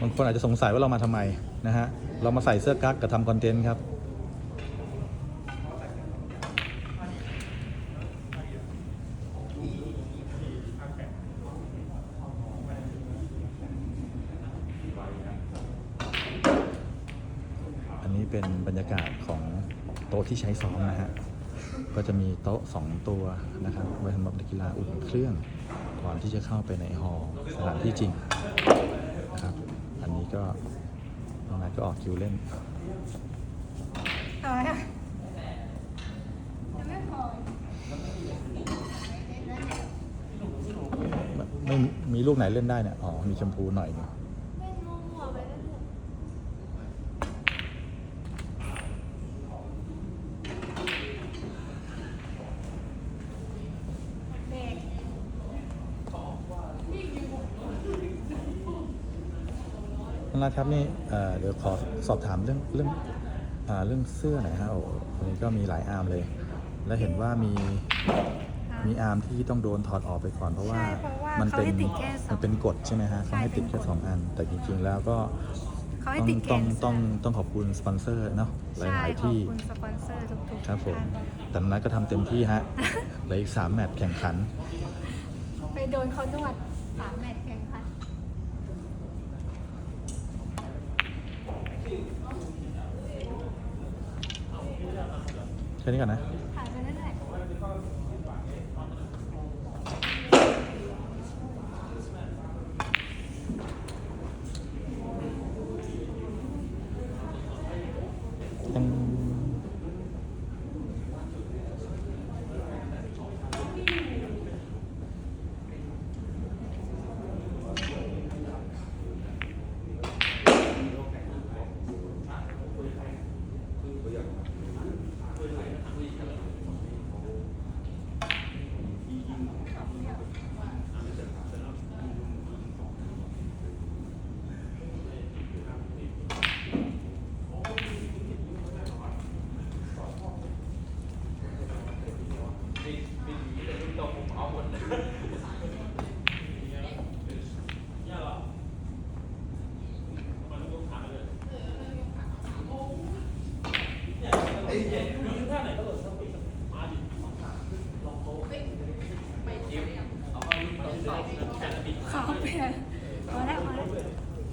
บางคนอาจจะสงสัยว่าเรามาทำไมนะฮะ เรามาใส่เสื้อกั๊กกับทำคอนเทนต์ครับอันนี้เป็นบรรยากาศของโต๊ะที่ใช้ซ้อมนะฮะ ก็จะมีโต๊ะ 2 ตัวนะครับไว้สำหรับนักกีฬาอุ่นเครื่อง ก่อนที่จะเข้าไปในฮอลล์สถานที่จริง ก็น้องนายก็ออกคิวเล่นเอาไหมคะยังไม่พอไม่ไม่มีลูกไหนเล่นได้เนี่ย อ๋อ มีชมพูหน่อยหนึง เล่นมั่วๆไปเรื่อยๆเด็ก น้องนัทครับนี่เอ่อเดี๋ยวขอสอบถามเรื่องเรื่องอ่าเรื่องเสื้อหน่อยฮะโอ้วันนี้ก็มีหลายอาร์มเลย และเห็นว่ามีมีอาร์มที่ต้องโดนถอดออกไปก่อนเพราะว่าใช่เพราะว่ามันเขาเป็นให้ติดแค่สองมันเป็นกฎใช่ไหมฮะเขาให้ติดแค่สองอัน แต่จริงๆแล้วก็เขาให้ต้องติดแขต้องนต้องต้องขอบคุณสปอนเซอร์เนาะหใช่ลายขๆอบที่คุณสปอนเซอร์ทุกๆครับผมท่านแต่น้องนัทก็ทำเต็มที่ฮะเหลืออีกสามแมตช์แข่งขัน ไปโดนเขานวดสามแมตช์แข่งขัน แค่นี้ก่อนนะ ขอเปลี่ยนตอนแรก